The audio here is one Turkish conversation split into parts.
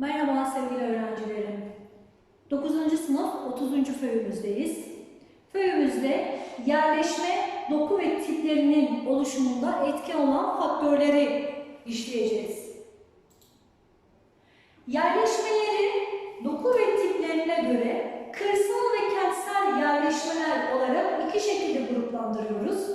Merhaba sevgili öğrencilerim. 9. sınıf 30. föyümüzdeyiz. Föyümüzde yerleşme, doku ve tiplerinin oluşumunda etken olan faktörleri işleyeceğiz. Yerleşmeleri doku ve tiplerine göre kırsal ve kentsel yerleşmeler olarak iki şekilde gruplandırıyoruz.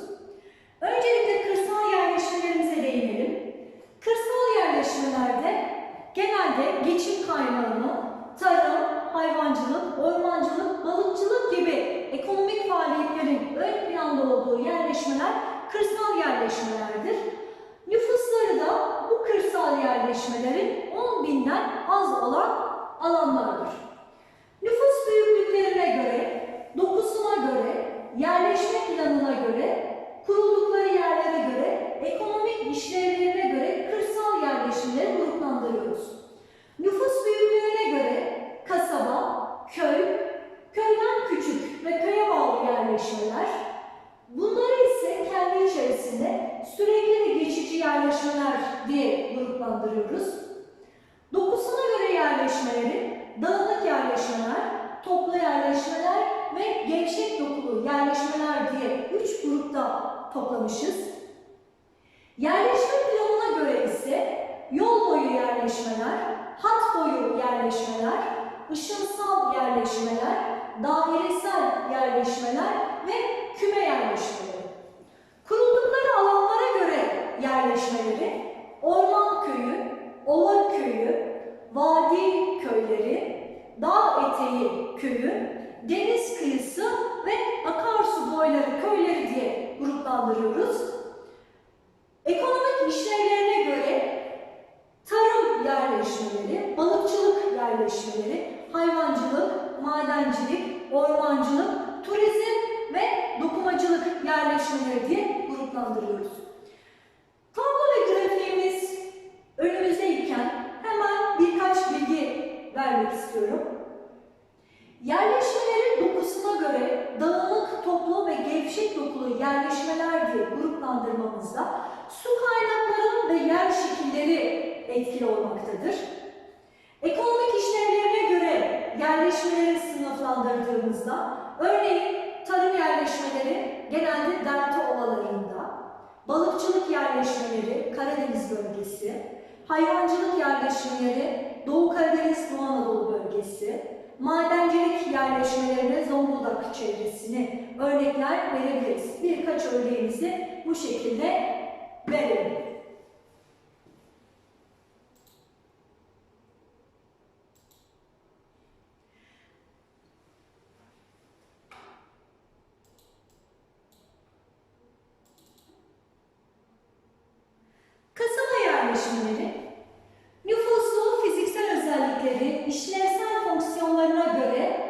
Öncelikle kırsal yerleşmelerimize değinelim. Kırsal yerleşmelerde genelde geçim kaynağını tarım, hayvancılık, ormancılık, balıkçılık gibi ekonomik faaliyetlerin ön planda olduğu yerleşmeler kırsal yerleşmelerdir. Nüfusları da bu kırsal yerleşmelerin 10 binden az olan alanlardır. Nüfus büyüklüklerine göre, dokusuna göre, yerleşme planına göre, kuruldukları yerlere göre, ekonomik işlevlerine göre kırsal yerleşimleri gruplandırıyoruz. Nüfus büyüklüğüne göre kasaba, köy, köyden küçük ve köye bağlı yerleşmeler, bunları ise kendi içerisinde sürekli ve geçici yerleşmeler diye gruplandırıyoruz. Dokusuna göre yerleşmeleri dağınık yerleşmeler, toplu yerleşmeler ve gevşek dokulu yerleşmeler diye üç grupta toplamışız. Yerleşme planına göre ise yol boyu yerleşmeler, hat boyu yerleşmeler, ışınsal yerleşmeler, dairesel yerleşmeler ve küme yerleşmeleri. Kuruldukları alanlara göre yerleşmeleri orman köyü, ova köyü, vadi köyleri, dağ eteği köyü, deniz kıyısı ve akarsu boyları köyleri diye gruplandırıyoruz. Ekonomik işlevlerine göre tarım yerleşmeleri, balıkçılık yerleşmeleri, hayvancılık, madencilik, ormancılık, turizm ve dokumacılık yerleşmeleri diye gruplandırıyoruz. Tablo ve grafiğimiz önümüzdeyken hemen birkaç bilgi vermek istiyorum. Yerleşmelerin dokusuna göre dağınık, toplu ve gevşek dokulu yerleşmeler diye gruplandırmamızda su kaynaklarının ve yer şekilleri etkili olmaktadır. Ekonomik işlevlerine göre yerleşmeleri sınıflandırdığımızda örneğin tarım yerleşmeleri genelde delta ovalarında, balıkçılık yerleşmeleri Karadeniz bölgesi, hayvancılık yerleşmeleri Doğu Karadeniz Doğu Anadolu bölgesi, madencilik yerleşmelerine Zonguldak çevresini örnekler verebiliriz. Birkaç örneğimizi bu şekilde verelim. Kasaba yerleşimleri, nüfusu, fiziksel özellikleri, işlevsel fonksiyonlarına göre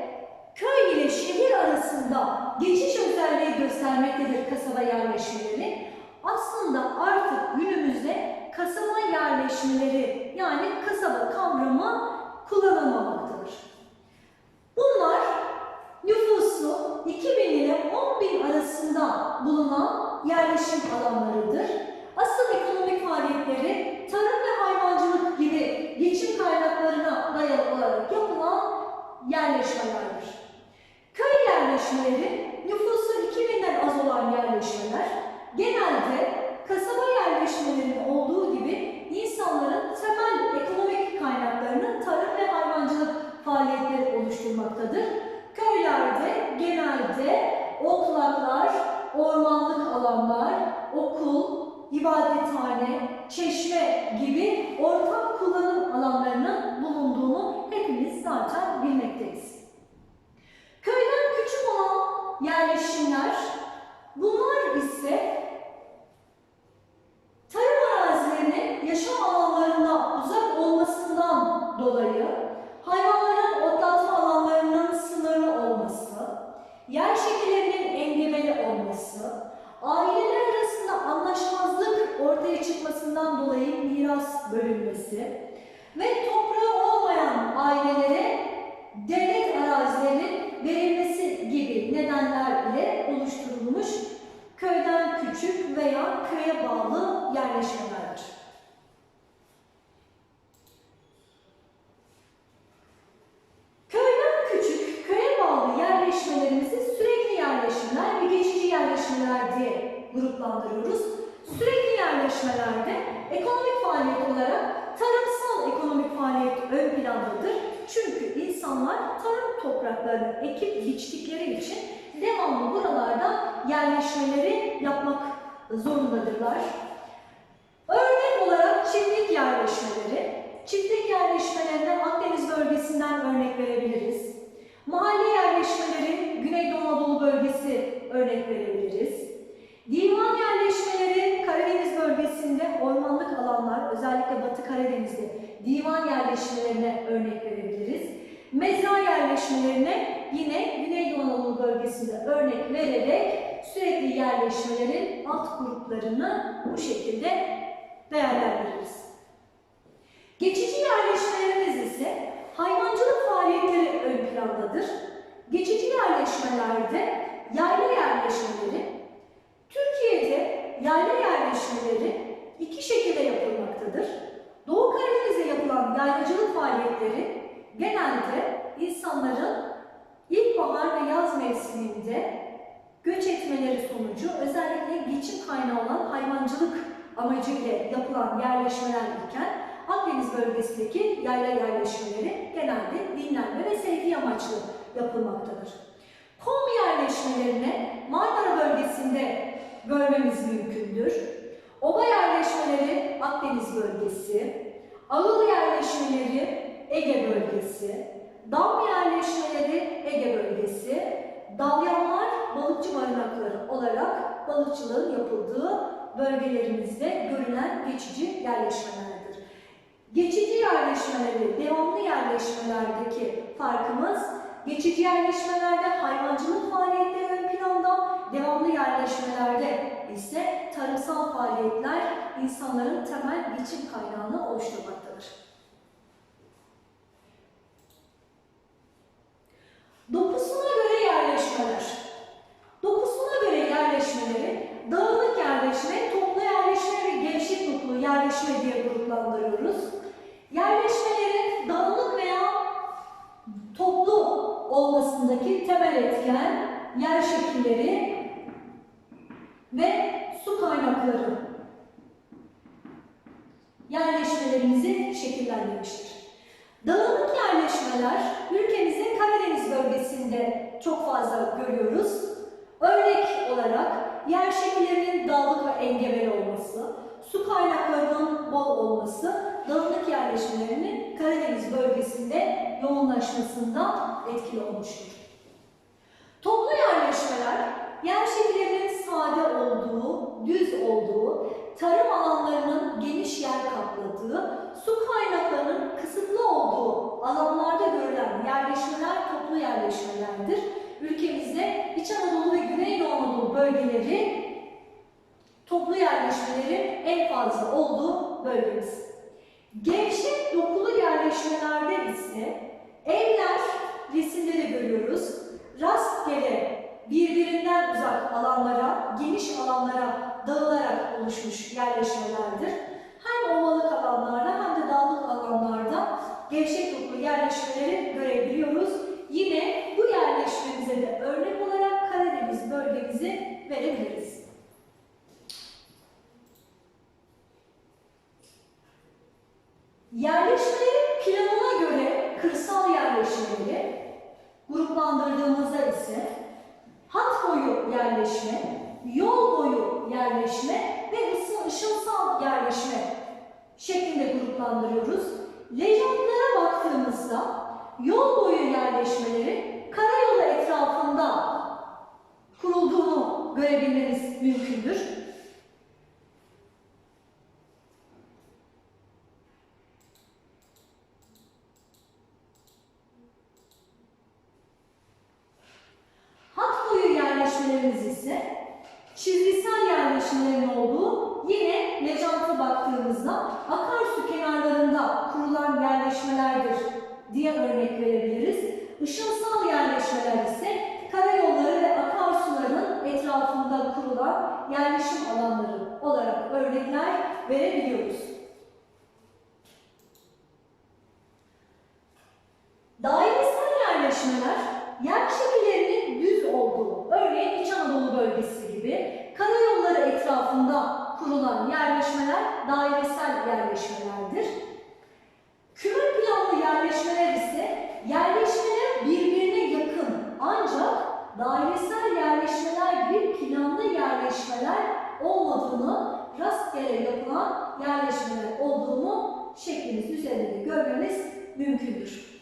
köy ile şehir arasında geçiş özelliği göstermektedir kasaba yerleşmeleri. Aslında artık günümüzde kasaba yerleşmeleri yani kasaba kavramı kullanılmamaktadır. Bunlar nüfusu 2000 ile 10 bin arasında bulunan yerleşim alanlarıdır. Asıl ekonomik faaliyetleri tarım ve hayvancılık gibi geçim kaynaklarına dayalı olarak yapılan yerleşmelerdir. Köy yerleşmeleri nüfusu 2000'den az olan yerleşmeler genelde kasaba yerleşmelerinin olduğu gibi insanların temel ekonomik kaynaklarını tarım ve hayvancılık faaliyetleri oluşturmaktadır. Köylerde genelde otlaklar, ormanlık alanlar, okul, ibadethane, çeşme gibi ortak kullanım alanlarının bulunduğunu hepimiz zaten bilmekteyiz. Köyden küçük olan yerleşimler, bunlar ise tarım arazilerinin yaşam alanlarına uzak olmasından dolayı hayvanların otlatma alanlarının sınırlı olması, yer şekillerinin engebeli olması, aileler ortaya çıkmasından dolayı miras bölünmesi ve toprağı olmayan ailelere devlet arazilerinin verilmesi gibi nedenler ile oluşturulmuş köyden küçük veya köye bağlı yerleşmelerdir. gruplandırıyoruz. Sürekli yerleşmelerde ekonomik faaliyet olarak tarımsal ekonomik faaliyet ön plandadır. Çünkü insanlar tarım topraklarını ekip biçtikleri için devamlı buralarda yerleşmeleri yapmak zorundadırlar. Örnek olarak çiftlik yerleşmeleri. Çiftlik yerleşmelerinden Akdeniz bölgesinden örnek verebiliriz. Mahalle yerleşmeleri Güneydoğu Anadolu bölgesi örnek verebiliriz. Divan yerleşmeleri Karadeniz bölgesinde ormanlık alanlar, özellikle Batı Karadeniz'de divan yerleşmelerine örnek verebiliriz. Mezra yerleşmelerine yine Güneydoğu Anadolu bölgesinde örnek vererek sürekli yerleşmelerin alt gruplarını bu şekilde değerlendiririz. Geçici yerleşmelerimiz ise hayvancılık faaliyetleri ön plandadır. Geçici yerleşmelerde yayla yerleşmeleri, Türkiye'de yayla yerleşmeleri iki şekilde yapılmaktadır. Doğu Karadeniz'de yapılan yaylacılık faaliyetleri genelde insanların ilkbahar ve yaz mevsiminde göç etmeleri sonucu özellikle geçim kaynağı olan hayvancılık amacıyla yapılan yerleşmeler iken Akdeniz bölgesindeki yayla yerleşmeleri genelde dinlenme ve sevgi amaçlı yapılmaktadır. Kom yerleşmelerine Marmara bölgesinde görmemiz mümkündür. Ova yerleşmeleri Akdeniz bölgesi, ağıl yerleşmeleri Ege bölgesi, dam yerleşmeleri Ege bölgesi, dalyanlar balıkçı barınakları olarak balıkçılığın yapıldığı bölgelerimizde görülen geçici yerleşmelerdir. Geçici yerleşmeleri, devamlı yerleşmelerdeki farkımız geçici yerleşmelerde hayvancılık faaliyetleri ön planda, devamlı yerleşmelerde ise tarımsal faaliyetler insanların temel geçim kaynağını oluşturmaktadır. Dokusuna göre yerleşmeler. Dokusuna göre yerleşmeleri dağınık yerleşme, toplu yerleşme ve gevşek dokulu yerleşme diye gruplandırıyoruz. Yerleşmelerin dağınık veya toplu olmasındaki temel etken yer şekilleri ve su kaynakları yerleşmelerimizi şekillendirmiştir. Dağınık yerleşmeler ülkemizin Karadeniz bölgesinde çok fazla görüyoruz. Örnek olarak yer şekillerinin dağlık ve engebeli olması, su kaynaklarının bol olması dağınık yerleşmelerinin Karadeniz bölgesinde yoğunlaşmasında etkili olmuştur. Toplu yerleşmeler yer şekillerinin sade olduğu, düz olduğu, tarım alanlarının geniş yer kapladığı, su kaynaklarının kısıtlı olduğu alanlarda görülen yerleşmeler toplu yerleşmelerdir. Ülkemizde İç Anadolu ve Güneydoğu Anadolu bölgeleri toplu yerleşmelerin en fazla olduğu bölgemiz. Gevşek dokulu yerleşmelerde ise evler, resimde de görüyoruz, rastgele birbirinden uzak alanlara, geniş alanlara dağılarak oluşmuş yerleşmelerdir. Hem ovalık alanlarda hem de dağlık alanlarda gevşek dokulu yerleşmeleri görebiliyoruz. Yine bu yerleşmemize de örnek olarak Karadeniz bölgemizi verebiliriz. Yerleşmelerin planına göre kırsal yerleşmeleri gruplandırdığımızda ise hat boyu yerleşme, yol boyu yerleşme ve ışılsal yerleşme şeklinde gruplandırıyoruz. Lejantlara baktığımızda yol boyu yerleşmeleri karayolu etrafında kurulduğunu görebilmeniz mümkündür. Hat boyu yerleşmelerimiz ise çizgisel yerleşmelerin olduğu yine lejanta baktığımızda akarsu kenarlarında kurulan yerleşmelerdir diye örnek verebiliriz. Işılsal yerleşmeler ise karayolları ve akarsuların etrafında kurulan yerleşim alanları olarak örnekler verebiliyoruz. Dairesel yerleşmeler yer şekillerinin düz olduğu, örneğin İç Anadolu bölgesi gibi karayolları etrafında kurulan yerleşmeler dairesel yerleşmelerdir. Küme planlı yerleşmeler ise yerleşmeler birbirine yakın ancak dairesel yerleşmeler gibi planlı yerleşmeler olmadığını, rastgele yapılan yerleşmeler olduğunu şeklimiz üzerinde görmemiz mümkündür.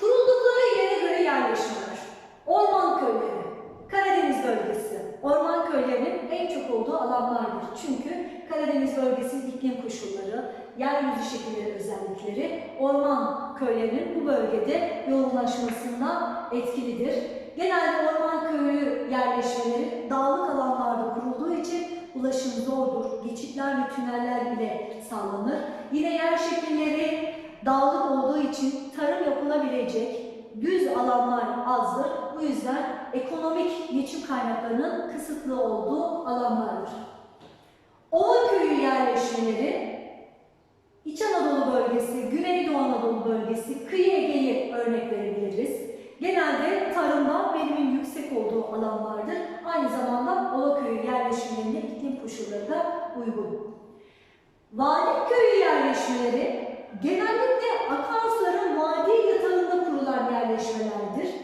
Kuruldukları yere göre yerleşmeler. Orman köyleri, Karadeniz bölgesi. Orman köylerinin en çok olduğu alanlardır. Çünkü Karadeniz bölgesinin iklim koşulları, yeryüzü şekilleri özellikleri orman köylerinin bu bölgede yoğunlaşmasında etkilidir. Genelde orman köyü yerleşmeleri dağlık alanlarda kurulduğu için ulaşım zordur. Geçitler ve tüneller ile sağlanır. Yine yer şekilleri dağlık olduğu için tarım yapılabilecek düz alanlar azdır. Bu yüzden ekonomik geçim kaynaklarının kısıtlı olduğu alanlardır. Ova köyü yerleşmeleri İç Anadolu bölgesi, Güneydoğu Anadolu bölgesi, kıyı Ege'yi örnek verebiliriz. Genelde tarımda verimin yüksek olduğu alanlardır. Aynı zamanda Ova köyü yerleşmelerinde iklim koşulları da uygun. Vadi köyü yerleşmeleri genellikle akarsuların vadi yatağında kurulan yerleşmelerdir.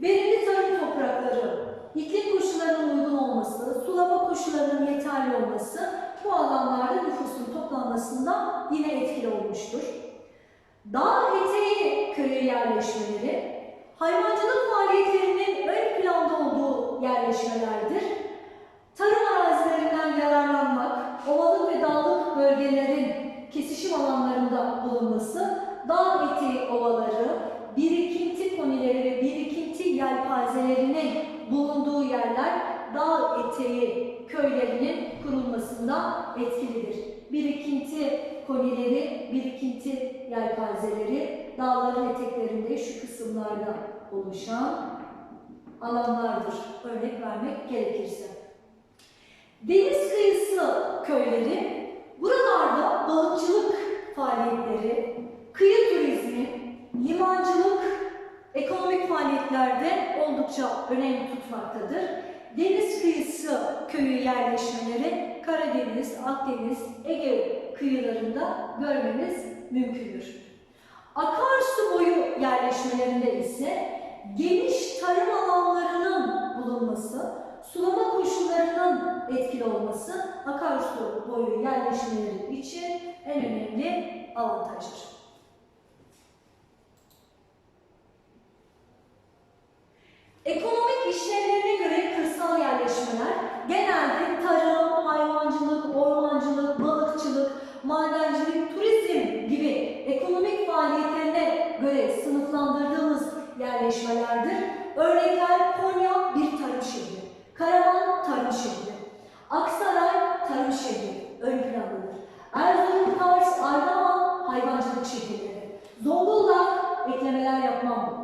Verimli tarım toprakları, iklim koşullarının uygun olması, sulama koşullarının yeterli olması bu alanlarda nüfusun toplanmasında yine etkili olmuştur. Dağ eteği köyü yerleşmeleri, hayvancılık faaliyetlerinin ön planda olduğu yerleşmelerdir. Tarım arazilerinden yararlanmak, ovalık ve dağlık bölgelerin kesişim alanlarında bulunması, dağ eteği ovaları, birikinti konileri ve birikinti yelpazelerinin bulunduğu yerler dağ eteği köylerinin kurulmasında etkilidir. Birikinti konileri, birikinti yelpazeleri dağların eteklerinde şu kısımlarda oluşan alanlardır. Örnek vermek gerekirse. Deniz kıyısı köyleri, buralarda balıkçılık faaliyetleri, kıyı turizmi, limancılık, ekonomik faaliyetlerde oldukça önem tutmaktadır. Deniz kıyısı köyü yerleşmeleri Karadeniz, Akdeniz, Ege kıyılarında görmemiz mümkündür. Akarsu boyu yerleşmelerinde ise geniş tarım alanlarının bulunması, sulama koşullarının etkili olması akarsu boyu yerleşmeleri için en önemli avantajdır. Ekonomik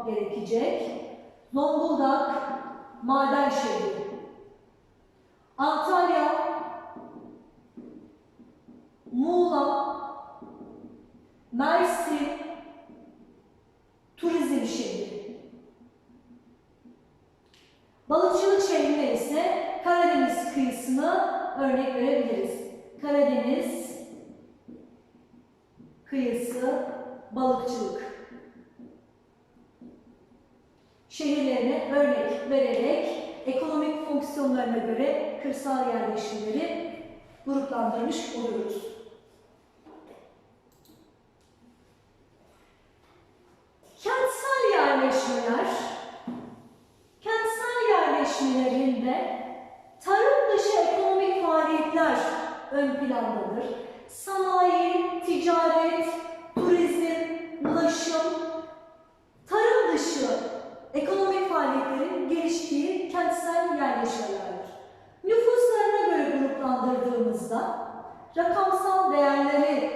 gerekecek. Zonguldak maden şehri. Antalya, Muğla, Mersin turizm şehri. Balıkçılık şehrine ise Karadeniz kıyısını örnek verebiliriz. Karadeniz kıyısı balıkçılık şehirlerine örnek vererek ekonomik fonksiyonlarına göre kırsal yerleşimleri gruplandırmış oluyoruz. Kentsel yerleşmeler, kentsel yerleşmelerinde tarım dışı ekonomik faaliyetler ön plandadır. Sanayi, ticaret, turizm, ulaşım, tarım dışı ekonomik faaliyetlerin geliştiği kentsel yerleşmelerdir. Nüfuslarına göre gruplandırdığımızda rakamsal değerleri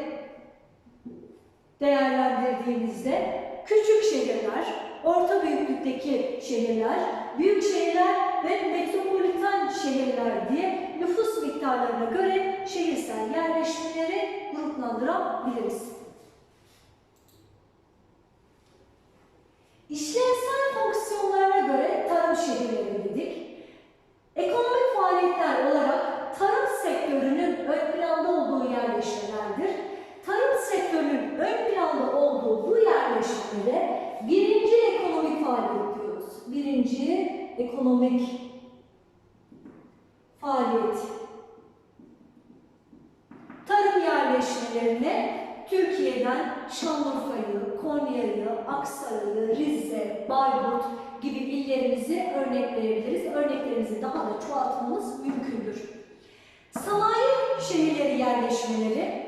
değerlendirdiğimizde küçük şehirler, orta büyüklükteki şehirler, büyük şehirler ve metropolitan şehirler diye nüfus miktarlarına göre şehirsel yerleşmeleri gruplandırabiliriz. İşlevsel fonksiyonlarına göre ön planda olduğu bu yerleşimlere birinci ekonomik faaliyet diyoruz. Birinci ekonomik faaliyet. Tarım yerleşmelerine Türkiye'den Şanlıurfa'yı, Konya'yı, Aksaray'ı, Rize, Bayburt gibi illerimizi örnek verebiliriz. Örneklerimizi daha da çoğaltmamız mümkündür. Sanayi şehirleri yerleşmeleri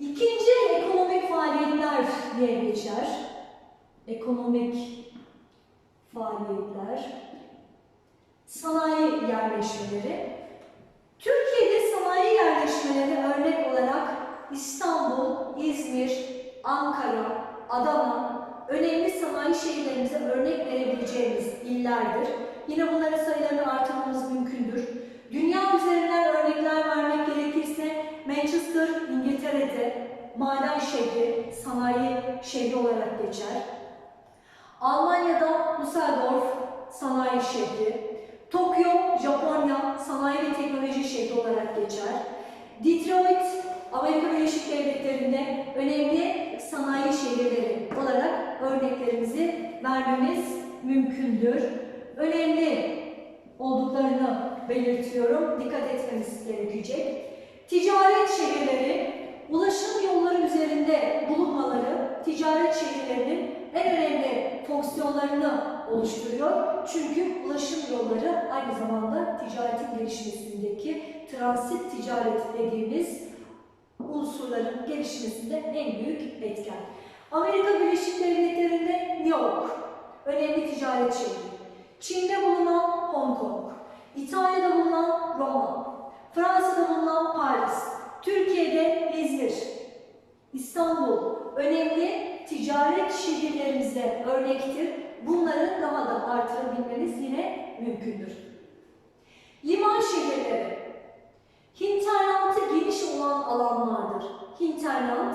ikinci ekonomik faaliyetler diye geçer. Ekonomik faaliyetler, sanayi yerleşmeleri. Türkiye'de sanayi yerleşmeleri örnek olarak İstanbul, İzmir, Ankara, Adana önemli sanayi şehirlerimize örnek verebileceğimiz illerdir. Yine bunların sayılarını artırmamız mümkündür. Dünya üzerinden örnekler vermek gerekirse Manchester, İngiltere'de maden şehri, sanayi şehri olarak geçer. Almanya'da Düsseldorf sanayi şehri, Tokyo, Japonya sanayi ve teknoloji şehri olarak geçer. Detroit, Amerika Birleşik Devletleri'nde önemli sanayi şehirleri olarak örneklerimizi vermemiz mümkündür. Önemli olduklarını belirtiyorum. Dikkat etmemiz gerekecek. Ticaret şehirleri, ulaşım yolları üzerinde bulunmaları ticaret şehirlerinin en önemli fonksiyonlarını oluşturuyor. Çünkü ulaşım yolları aynı zamanda ticaretin gelişmesindeki transit ticaret dediğimiz unsurların gelişmesinde en büyük etken. Amerika Birleşik Devletleri'nde New York, önemli ticaret şehri. Çin'de bulunan Hong Kong, İtalya'da bulunan Roma, Fransa'da bulunan Paris, Türkiye'de İzmir, İstanbul önemli ticaret şehirlerimize örnektir. Bunları daha da artırabilmeniz yine mümkündür. Liman şehirleri hinterlandı geniş olan alanlardır. Hinterland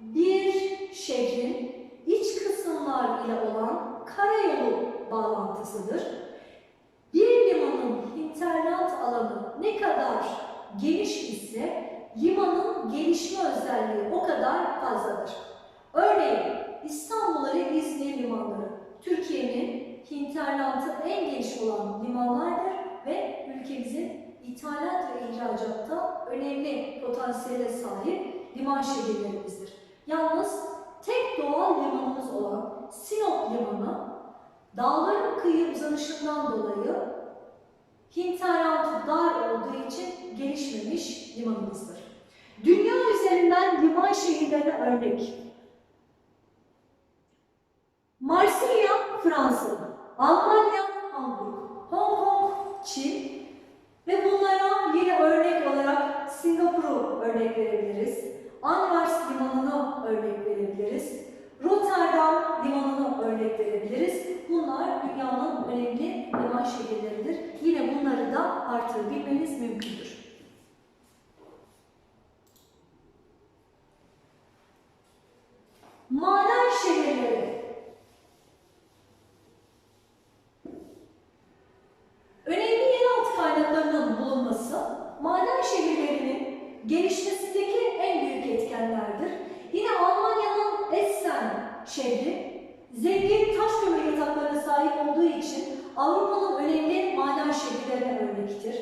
bir şehrin iç kısımlar ile olan karayolu bağlantısıdır. Bir limanın hinterland alanı ne kadar geniş ise limanın gelişme özelliği o kadar fazladır. Örneğin İstanbul ile İzmir limanları Türkiye'nin hinterlandı en geniş olan limanlardır ve ülkemizin ithalat ve ihracatta önemli potansiyele sahip liman şehirlerimizdir. Yalnız tek doğal limanımız olan Sinop Limanı dağların kıyı uzanışından dolayı hinterland dar olduğu için gelişmemiş limanımızdır. Dünya üzerinden liman şehirlerine örnek. Marsilya, Fransa, Almanya, Hamburg, Hong Kong, Çin ve bunlara yine örnek olarak Singapur'u örnek verebiliriz. Anvers Limanı'nı örnek verebiliriz. Rotterdam Limanı'nı örnek da artırabilmeniz mümkündür. Maden şehirleri. Önemli yeraltı kaynaklarının bulunması, maden şehirlerinin gelişmesindeki en büyük etkenlerdir. Yine Almanya'nın Essen şehri, zengin taş kömür yataklarına sahip olduğu için Avrupa'nın önemli maden şehirlerine örnektir.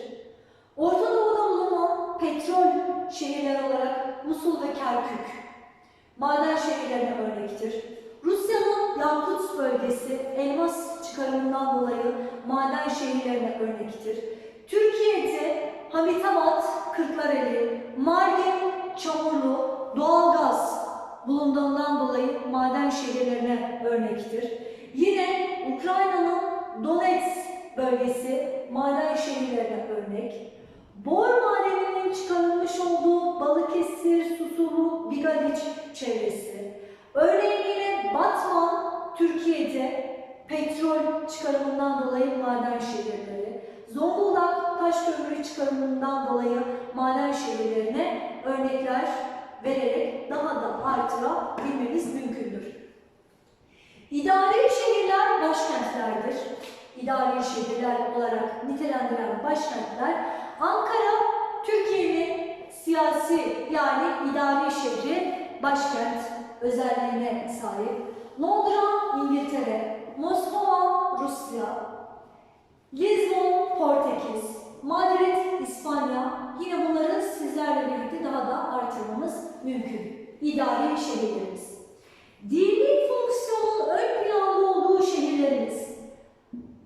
Orta Doğu'da bulunan petrol şehirler olarak Musul ve Kerkük, maden şehirlerine örnektir. Rusya'nın Yakut bölgesi çıkarımından dolayı maden şehirlerine örnektir. Türkiye'de Hamitabat, Kırklareli, Mardin, Çamurlu, doğalgaz bulunduğundan dolayı maden şehirlerine örnektir. Yine Ukrayna'nın Donetsk bölgesi maden şehirlerine örnek. Bor madeninin çıkarılmış olduğu Balıkesir, Susulu, Bigaliç çevresi. Örneğin yine Batman, Türkiye'de petrol çıkarımından dolayı maden şehirleri. Zonguldak taş kömürü çıkarımından dolayı maden şehirlerine örnekler vererek daha da artırabilmemiz mümkündür. İdari şehirler başkentlerdir. İdari şehirler olarak nitelendiren başkentler Ankara, Türkiye'nin siyasi yani idari şehri başkent özelliğine sahip. Londra, İngiltere, Moskova, Rusya, Lisbon, Portekiz, Madrid, İspanya. Yine bunları sizlerle birlikte daha da artırmamız mümkün. İdari şehirlerimiz. Dini fonksiyonun ön planda olduğu şehirlerimiz.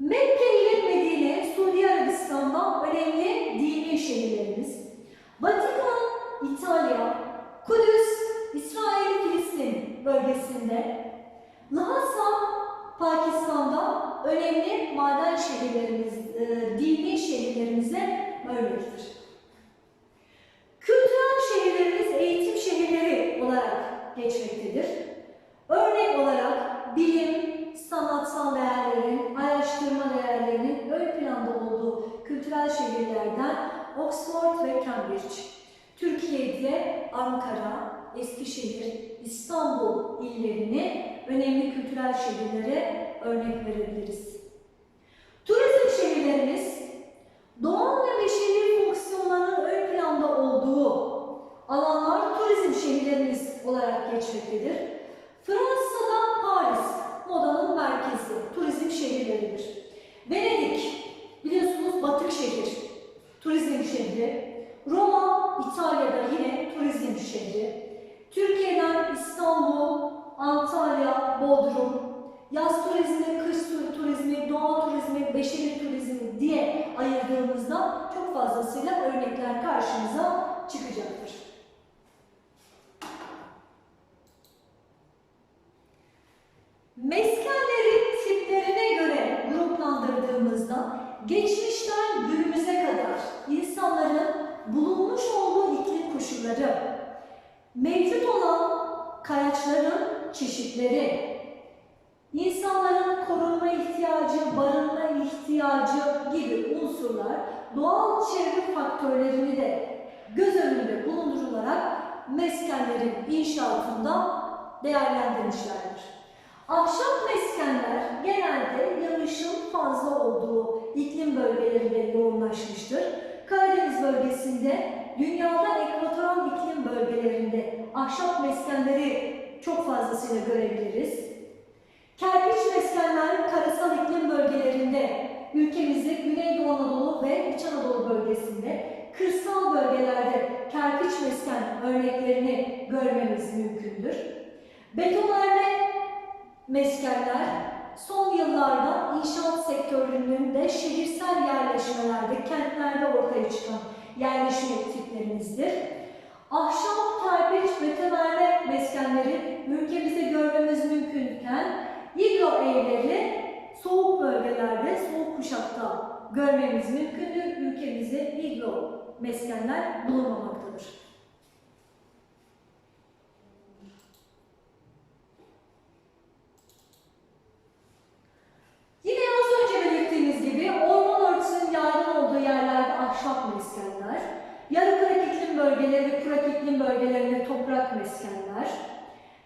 Mekke ile Medine, Suudi Arabistan'da önemli dini şehirlerimiz. Vatikan, İtalya, Kudüs, İsrail, Filistin bölgesinde. Lhasa, Pakistan'da önemli maden şehirlerimiz, e, dini şehirlerimize örnektir. Kültürel şehirlerimiz eğitim şehirleri olarak geçmektedir. Örnek olarak bilim, sanatsal değerlerin, araştırma değerlerinin ön planda olduğu kültürel şehirlerden Oxford ve Cambridge. Türkiye'de Ankara, Eskişehir, İstanbul illerini önemli kültürel şehirlere örnek verebiliriz. Turizm şehirlerimiz doğal ve beşeri fonksiyonların ön planda olduğu alanlar turizm şehirlerimiz olarak geçmektedir. Fransa'da Paris, modanın merkezi, turizm şehirleridir. Venedik, biliyorsunuz batık şehir, turizm şehri. Roma, İtalya'da yine turizm şehri. Türkiye'den İstanbul, Antalya, Bodrum, yaz turizmi, kış turizmi, doğa turizmi, beşeri turizmi diye ayırdığımızda çok fazlasıyla örnekler karşımıza çıkacaktır. Meskenlerin tiplerine göre gruplandırdığımızda geçmişten günümüze kadar insanların bulunmuş olduğu iklim koşulları, mevcut olan kayaçların çeşitleri, insanların korunma ihtiyacı, barınma ihtiyacı gibi unsurlar doğal çevre faktörlerini de göz önünde bulundurularak meskenlerin inşaatında değerlendirmişlerdir. Ahşap meskenler genelde yağışın fazla olduğu iklim bölgelerinde yoğunlaşmıştır. Karadeniz bölgesinde dünyada ekvatoral iklim bölgelerinde ahşap meskenleri çok fazlasıyla görebiliriz. Kerpiç meskenler karasal iklim bölgelerinde ülkemizde Güneydoğu Anadolu ve İç Anadolu bölgesinde kırsal bölgelerde kerpiç mesken örneklerini görmemiz mümkündür. Betonarme meskenler son yıllarda inşaat sektörünün şehirsel yerleşmelerde, kentlerde ortaya çıkan yerleşme tiplerimizdir. Ahşap, meskenleri ülkemizde görmemiz mümkünken iglo evleri soğuk bölgelerde, soğuk kuşakta görmemiz mümkündür. Ülkemizde iglo meskenler bulunmamaktadır. Yine az önce belirttiğimiz gibi orman örtüsünün yaygın olduğu yerlerde ahşap meskenler, yarı kurak iklim bölgeleri ve kurak iklim bölgelerinde toprak meskenler,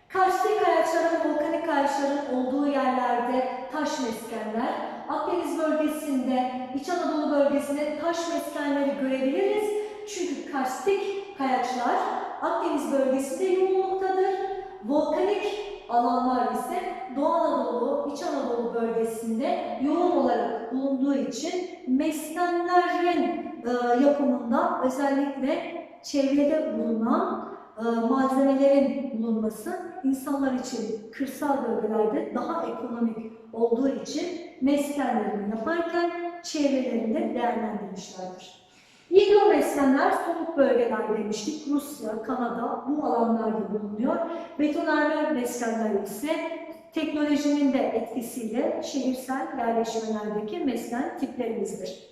karstik kayaçların, volkanik kayaçların olduğu yerlerde taş meskenler, Akdeniz bölgesinde, İç Anadolu bölgesinde taş meskenleri görebiliriz. Çünkü karstik kayaçlar Akdeniz bölgesinde yoğunluktadır. Volkanik alanlar ise Doğu Anadolu, İç Anadolu bölgesinde yoğun olarak bulunduğu için meskenlerin e, yapımında özellikle çevrede bulunan e, malzemelerin bulunması insanlar için kırsal bölgelerde daha ekonomik olduğu için meskenlerini yaparken çevrelerinde değerlendirmişlerdir. İglo meskenler soğuk bölgeler demiştik. Rusya, Kanada bu alanlarda bulunuyor. Betonarme meskenler ise teknolojinin de etkisiyle şehirsel yerleşmelerdeki mesken tiplerimizdir.